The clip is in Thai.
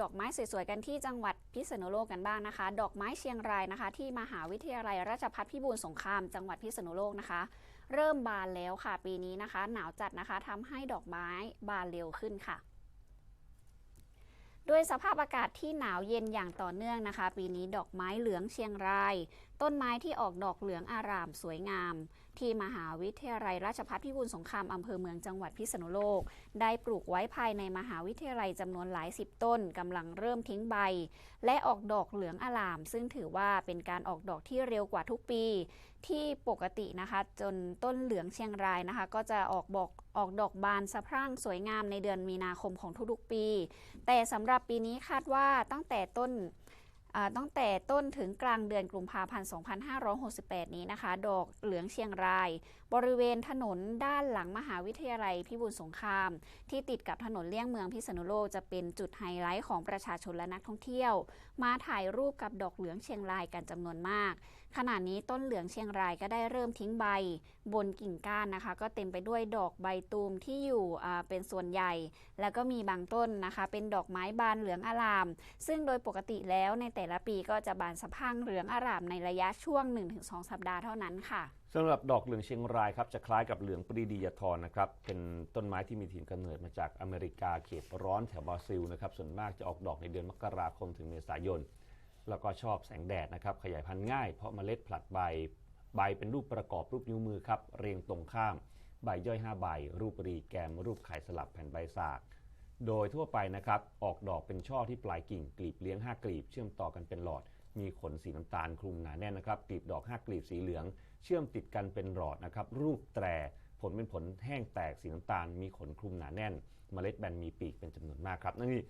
ดอกไม้สวยๆกันที่จังหวัดพิษณุโลกกันบ้างนะคะ ดอกไม้เชียงรายนะคะ ที่มหาวิทยาลัยราชภัฏพิบูลสงครามจังหวัดพิษณุโลกนะคะ เริ่มบานแล้วค่ะ ปีนี้นะคะ หนาวจัดนะคะทำให้ดอกไม้บานเร็วขึ้นค่ะด้วยสภาพอากาศที่หนาวเย็นอย่างต่อเนื่องนะคะ ปีนี้ดอกไม้เหลืองเชียงราย ต้นไม้ที่ออกดอกเหลืองอารามสวยงาม ที่มหาวิทยาลัยราชภัฏพิบูลสงครามอำเภอเมืองจังหวัดพิษณุโลก ได้ปลูกไว้ภายในมหาวิทยาลัยจำนวนหลายสิบต้นกำลังเริ่มทิ้งใบ และออกดอกเหลืองอลาม ซึ่งถือว่าเป็นการออกดอกที่เร็วกว่าทุกปี ที่ปกตินะคะ จนต้นเหลืองเชียงรายนะคะ ก็จะออกบอกออกดอกบานสะพรั่งสวยงามในเดือนมีนาคมของทุกๆปี แต่สำหรับปีนี้คาดว่าตั้งแต่ต้น ตั้งแต่ต้นถึงกลางเดือนกุมภาพันธ์ 2568 นี้นะคะ ดอกเหลืองเชียงราย บริเวณถนนด้านหลังมหาวิทยาลัยพิบูลสงคราม ที่ติดกับถนนเลี่ยงเมืองพิษณุโลกจะเป็นจุดไฮไลท์ของประชาชนและนักท่องเที่ยว มาถ่ายรูปกับดอกเหลืองเชียงรายกันจำนวนมาก ขณะนี้ต้นเหลืองเชียงรายก็ได้เริ่มทิ้งใบ บนกิ่งก้านนะคะ ก็เต็มไปด้วยดอกใบตูมที่อยู่เป็นส่วนใหญ่ แล้วก็มีบางต้นนะคะ เป็นดอกไม้บานเหลืองอาราม ซึ่งโดยปกติแล้วในแต่แต่ละปีก็จะบานสะพั่งเหลืองอารามในระยะช่วง 1-2 สัปดาห์เท่านั้นค่ะสำหรับดอกเหลืองเชียงรายครับจะคล้ายกับเหลืองปรีดียทรนะครับเป็นต้นไม้ที่มีถิ่นกำเนิดมาจากอเมริกาเขตร้อนแถวบราซิลนะครับส่วนมากจะออกดอกในเดือนมกราคมถึงเมษายน แล้วก็ชอบแสงแดดนะครับขยายพันธุ์ง่ายเพราะเมล็ดผลัดใบ ใบเป็นรูปประกอบรูปนิ้วมือครับเรียงตรงข้าม ใบย่อย 5 ใบ รูปรีแกมรูปไข่สลับแผ่นใบสาก โดยทั่วไปนะครับ ออกดอกเป็นช่อที่ปลายกิ่งกลีบเลี้ยง 5 กลีบ เชื่อมต่อกันเป็นหลอด มีขนสีน้ำตาลคลุมหนาแน่นนะครับ กลีบดอก 5 กลีบสีเหลือง เชื่อมติดกันเป็นหลอดนะครับ รูปแตร ผลเป็นผลแห้งแตกสีน้ำตาล มีขนคลุมหนาแน่น เมล็ดแบนมีปีกเป็นจำนวนมากครับ นั่นนี่